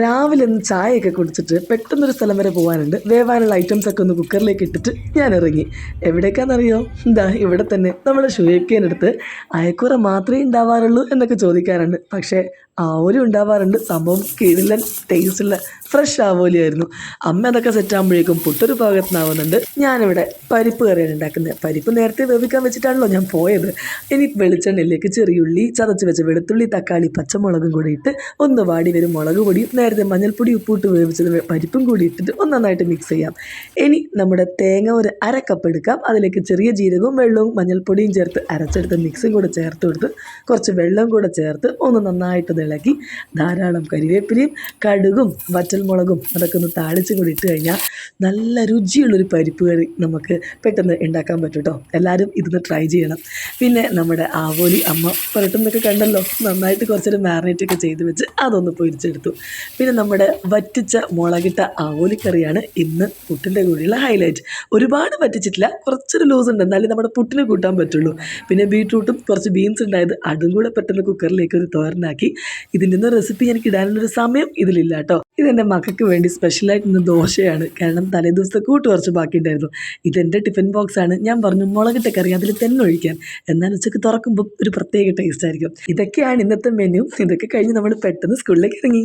രാവിലെ ഒന്ന് ചായയൊക്കെ കുടിച്ചിട്ട് പെട്ടെന്നൊരു സ്ഥലം വരെ പോകാനുണ്ട് വേവാനുള്ള ഐറ്റംസ് ഒക്കെ ഒന്ന് കുക്കറിലേക്ക് ഇട്ടിട്ട് ഞാൻ ഇറങ്ങി എവിടേക്കാണെന്നറിയോ എന്താ ഇവിടെ തന്നെ നമ്മുടെ ഷുയേക്കേനടുത്ത് അയക്കൂറ മാത്രമേ ഉണ്ടാവാറുള്ളൂ എന്നൊക്കെ ചോദിക്കാറുണ്ട്. പക്ഷേ ആവോലി ഉണ്ടാവാറുണ്ട്. സംഭവം കിടിലൻ ടേസ്റ്റുള്ള ഫ്രഷ് ആവോലിയായിരുന്നു. അമ്മ അതൊക്കെ സെറ്റ് ആകുമ്പോഴേക്കും പുട്ടൊരു പാകത്തിനാവുന്നുണ്ട് ഞാനിവിടെ പരിപ്പ് കറിയാണ് ഉണ്ടാക്കുന്നത്. പരിപ്പ് നേരത്തെ വേവിക്കാൻ വെച്ചിട്ടാണല്ലോ ഞാൻ പോയത്. ഇനി വെളിച്ചെണ്ണയിലേക്ക് ചെറിയുള്ളി ചതച്ച് വെച്ച വെളുത്തുള്ളി തക്കാളി പച്ചമുളകും കൂടി ഇട്ട് ഒന്ന് വാടി വരും മുളക് പൊടിയും നേരത്തെ മഞ്ഞൾപ്പൊടി ഉപ്പിട്ട് വേവിച്ചത് പരിപ്പും കൂടി ഇട്ടിട്ട് ഒന്ന് നന്നായിട്ട് മിക്സ് ചെയ്യാം. ഇനി നമ്മുടെ തേങ്ങ ഒരു അര കപ്പ് എടുക്കാം. അതിലേക്ക് ചെറിയ ജീരകവും വെള്ളവും മഞ്ഞൾപ്പൊടിയും ചേർത്ത് അരച്ചെടുത്ത് മിക്സും കൂടെ ചേർത്ത് കൊടുത്ത് കുറച്ച് വെള്ളം കൂടെ ചേർത്ത് ഒന്ന് നന്നായിട്ട് ഇളക്കി ധാരാളം കരിവേപ്പിലയും കടുകും വറ്റൽമുളകും അതൊക്കെ ഒന്ന് താളിച്ച് കൂടി ഇട്ട് കഴിഞ്ഞാൽ നല്ല രുചിയുള്ളൊരു പരിപ്പ് കറി നമുക്ക് പെട്ടെന്ന് ഉണ്ടാക്കാൻ പറ്റും കേട്ടോ എല്ലാവരും ഇതൊന്ന് ട്രൈ ചെയ്യണം. പിന്നെ നമ്മുടെ ആവോലി അമ്മ പുരട്ടുന്നൊക്കെ കണ്ടല്ലോ? നന്നായിട്ട് കുറച്ചൊരു മാറിനേറ്റ് ഒക്കെ ചെയ്ത് വെച്ച് അതൊന്ന് പൊരിച്ചെടുത്തു. പിന്നെ നമ്മുടെ വറ്റിച്ച മുളകിട്ട ആവോലിക്കറിയാണ് ഇന്ന് പുട്ടിന്റെ കൂടെയുള്ള ഹൈലൈറ്റ് ഒരുപാട് വറ്റിച്ചിട്ടില്ല കുറച്ചൊരു ലൂസ് ഉണ്ട്. എന്നാലും നമ്മുടെ പുട്ടിന് കൂട്ടാൻ പറ്റുള്ളൂ. പിന്നെ ബീട്രൂട്ടും കുറച്ച് ബീൻസ് ഉണ്ടായത് അതും കൂടെ പെട്ടെന്ന് കുക്കറിലേക്ക് ഒരു തോരനാക്കി ഇതിന്റെ ഒന്നും റെസിപ്പി എനിക്ക് ഇടാനുള്ളൊരു സമയം ഇതിലില്ല കേട്ടോ. ഇതെന്റെ മക്കൾക്ക് വേണ്ടി സ്പെഷ്യലായിട്ട് ഇന്ന് ദോശയാണ്. കാരണം തലേദിവസത്തെ കൂട്ട് കുറച്ച് ബാക്കിയുണ്ടായിരുന്നു. ഇതെന്റെ ടിഫിൻ ബോക്സ് ആണ്. ഞാൻ പറഞ്ഞു മുളകിട്ട കറി അതിൽ തന്നെ ഒഴിക്കാൻ എന്നാൽ ഉച്ചയ്ക്ക് തുറക്കുമ്പോൾ ഒരു പ്രത്യേക ടേസ്റ്റ് ആയിരിക്കും. ഇതൊക്കെയാണ് ഇന്നത്തെ മെനു ഇതൊക്കെ കഴിഞ്ഞ് നമ്മൾ പെട്ടെന്ന് സ്കൂളിലേക്ക് ഇറങ്ങി.